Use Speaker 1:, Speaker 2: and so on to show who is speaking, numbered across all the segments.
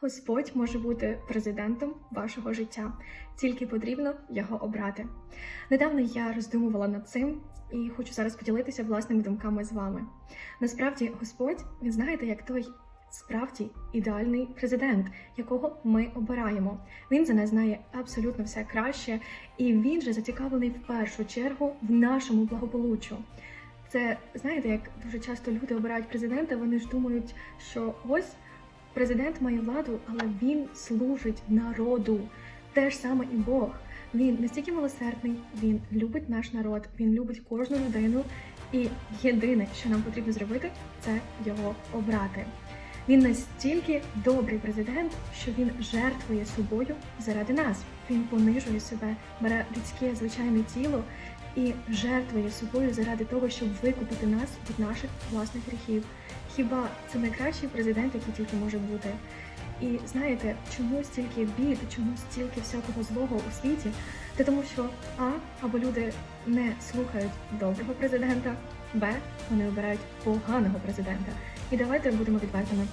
Speaker 1: Господь може бути президентом вашого життя, тільки потрібно його обрати. Недавно я роздумувала над цим і хочу зараз поділитися власними думками з вами. Насправді, Господь, він знаєте, як той справді ідеальний президент, якого ми обираємо. Він за нас знає абсолютно все краще, і він же зацікавлений в першу чергу в нашому благополуччю. Це знаєте, як дуже часто люди обирають президента, вони ж думають, що ось президент має владу, але він служить народу. Те ж саме і Бог. Він настільки милосердний, він любить наш народ, він любить кожну людину. І єдине, що нам потрібно зробити, це його обрати. Він настільки добрий президент, що він жертвує собою заради нас. Він понижує себе, бере людське звичайне тіло і жертвує собою заради того, щоб викупити нас від наших власних гріхів. Хіба це найкращий президент, який тільки може бути? І знаєте, чому стільки бід, чому стільки всякого злого у світі? Та тому, що а або люди не слухають доброго президента, б вони обирають поганого президента. І давайте будемо відвертими.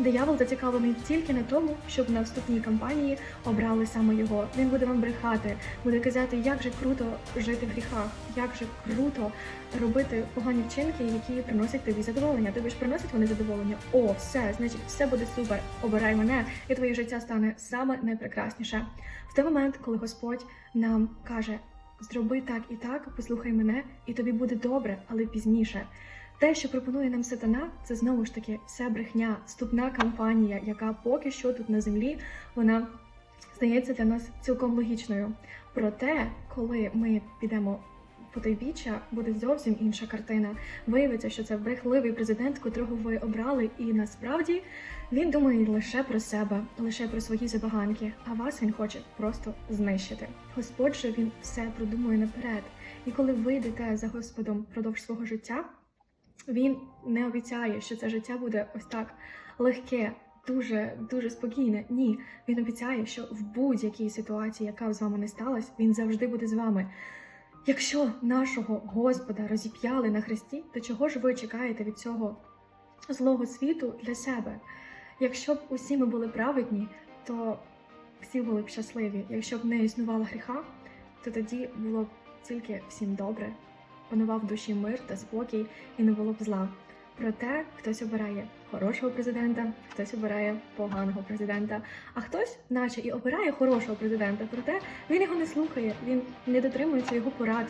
Speaker 1: Диявол зацікавлений тільки на тому, щоб на вступній кампанії обрали саме його. Він буде вам брехати, буде казати, як же круто жити в гріхах, як же круто робити погані вчинки, які приносять тобі задоволення. Тобі ж приносять вони задоволення. О, все, значить, все буде супер. Обирай мене, і твоє життя стане саме найпрекрасніше. В той момент, коли Господь нам каже: зроби так і так, послухай мене, і тобі буде добре, але пізніше. Те, що пропонує нам сатана, це знову ж таки вся брехня, вступна кампанія, яка поки що тут на землі, вона здається для нас цілком логічною. Проте, коли ми підемо по той біччя, буде зовсім інша картина. Виявиться, що це брехливий президент, котрого ви обрали, і насправді він думає лише про себе, лише про свої забаганки, а вас він хоче просто знищити. Господь же він все продумує наперед. І коли ви йдете за Господом впродовж свого життя. Він не обіцяє, що це життя буде ось так легке, дуже дуже спокійне. Ні, він обіцяє, що в будь-якій ситуації, яка з вами не сталася, він завжди буде з вами. Якщо нашого Господа розіп'яли на хресті, то чого ж ви чекаєте від цього злого світу для себе? Якщо б усі ми були праведні, то всі були б щасливі. Якщо б не існувало гріха, то тоді було б тільки всім добре панував в душі мир та спокій і не було б зла. Проте хтось обирає хорошого президента, хтось обирає поганого президента, а хтось, наче і обирає хорошого президента, проте він його не слухає, він не дотримується його порад.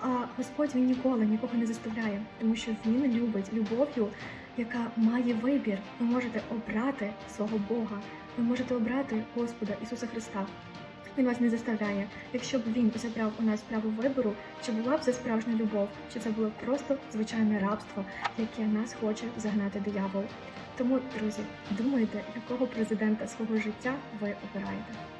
Speaker 1: А Господь він ніколи нікого не заставляє, тому що він любить любов'ю, яка має вибір. Ви можете обрати свого Бога, ви можете обрати Господа Ісуса Христа. Він вас не заставляє. Якщо б він забрав у нас право вибору, чи була б це справжня любов, чи це було просто звичайне рабство, яке нас хоче загнати диявол. Тому, друзі, думайте, якого президента свого життя ви обираєте.